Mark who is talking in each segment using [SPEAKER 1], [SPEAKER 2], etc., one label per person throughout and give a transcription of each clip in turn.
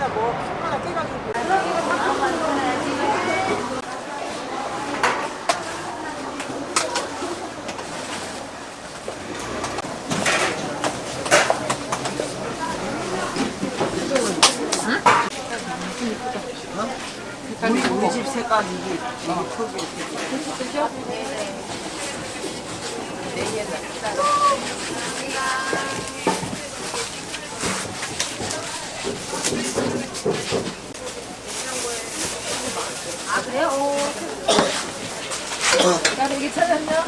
[SPEAKER 1] 때마다 뭐 손가락 찌라고. 우리 우리 집 색깔 이게 이게 크게 이렇게
[SPEAKER 2] 아 그래요? 오. 나도 이게 찾았냐?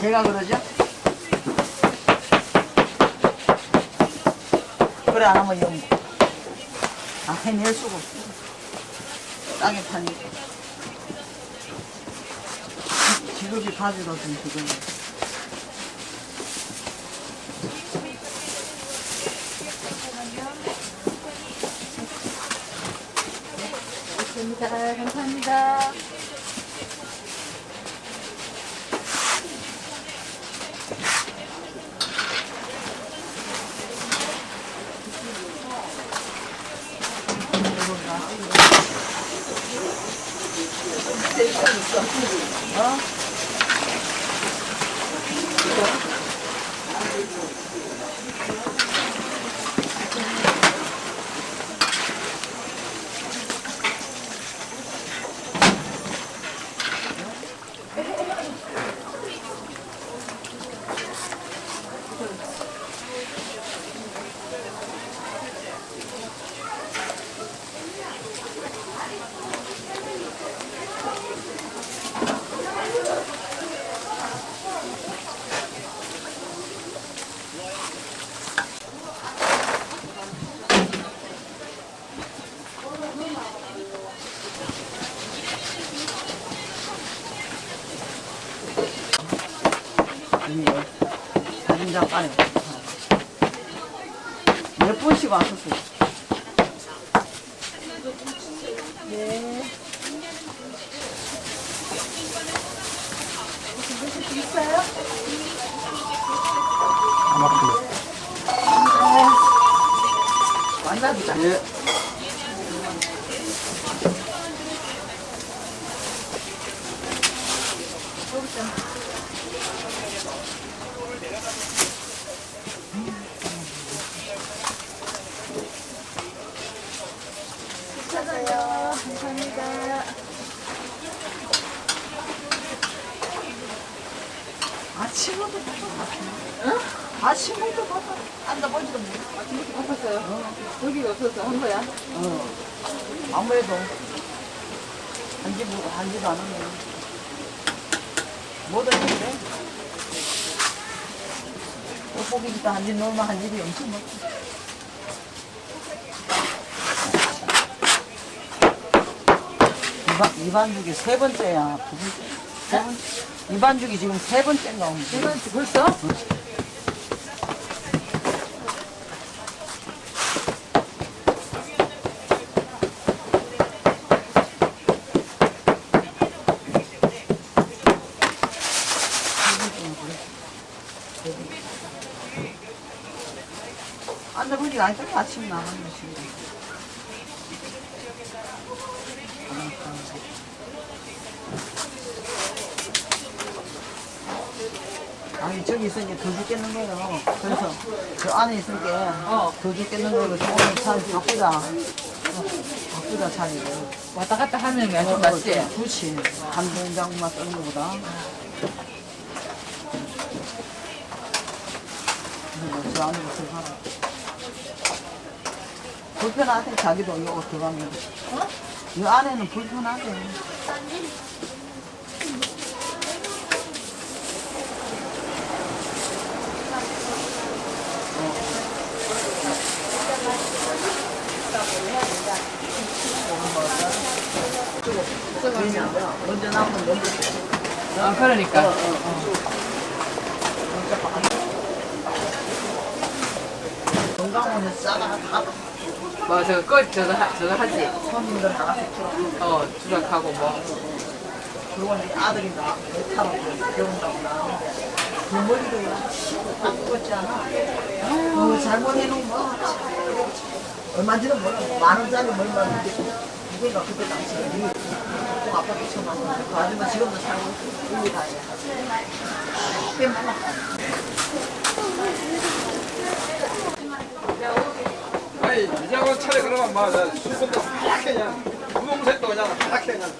[SPEAKER 1] 제가 그러죠? 그래 안 하면 연구. 아 해낼 수가 없어. 땅에 파니까. 지- 지급이 가져가서 지금.
[SPEAKER 2] 좋습니다. 감사합니다. 어?
[SPEAKER 1] 이미 사진 작가네. 몇 분씩 왔었어요.
[SPEAKER 2] 만나보자.
[SPEAKER 1] 예.
[SPEAKER 2] 찾아 요. 감사합니다.
[SPEAKER 1] 아침부터 응? 아침부터 봐서 앉아보지도 못해.
[SPEAKER 2] 아침부터 바빴어요. 여기가 없어서 한 거야.
[SPEAKER 1] 어. 아무래도 한지 뭐 한지도 않았네. 뭐든 했는데. 떡볶이부터 한지 넣으면 한 집이 엄청 많고. 이반, 이반죽이 세 번째야. 두 번째. 세 번째. 이반죽이 지금 세 번째인가 거야.
[SPEAKER 2] 내가 벌써?
[SPEAKER 1] 아니 딱 아침 나가는 것이 아니 저기 있으니까 더 죽겠는 거예요. 그래서 저 안에 있으니까
[SPEAKER 2] 어.
[SPEAKER 1] 더 죽겠는 거예요. 오늘 차를 바꾸자. 어, 바꾸자 차를.
[SPEAKER 2] 왔다 갔다 하면
[SPEAKER 1] 어,
[SPEAKER 2] 몇좀 낫지?
[SPEAKER 1] 그렇지. 한 공장만 쓰는. 그래서 저 안으로 들어가라. 불편하대, 자기도 이거 들어가면.
[SPEAKER 2] 어?
[SPEAKER 1] 이 안에는 불편하대. 먼저 나오면 먼저.
[SPEAKER 2] 아, 그러니까.
[SPEAKER 1] 건강원에 싸가 다
[SPEAKER 2] 뭐, 저거, 꺼, 저거, 하, 저거 하지?
[SPEAKER 1] 손님들 나가서 풀어.
[SPEAKER 2] 어, 주락하고 뭐.
[SPEAKER 1] 그리고 이제 아들이 나, 배 타러 배운다고 나는데. 그 머리도 딱 죽었지 않아? 아유, 잘못해놓은 거. 얼마인지는 몰라. 만 원짜리 얼마인데. 누군가 그때 당시에 이꼭 아빠도 처음 왔는데 그 아줌마 지금도 살고. 여기 다야. 꽤 많아.
[SPEAKER 3] 아니 이장원 차례 그러면 막 수건도 하얗게 그냥 분홍색도 그냥 하얗게 그냥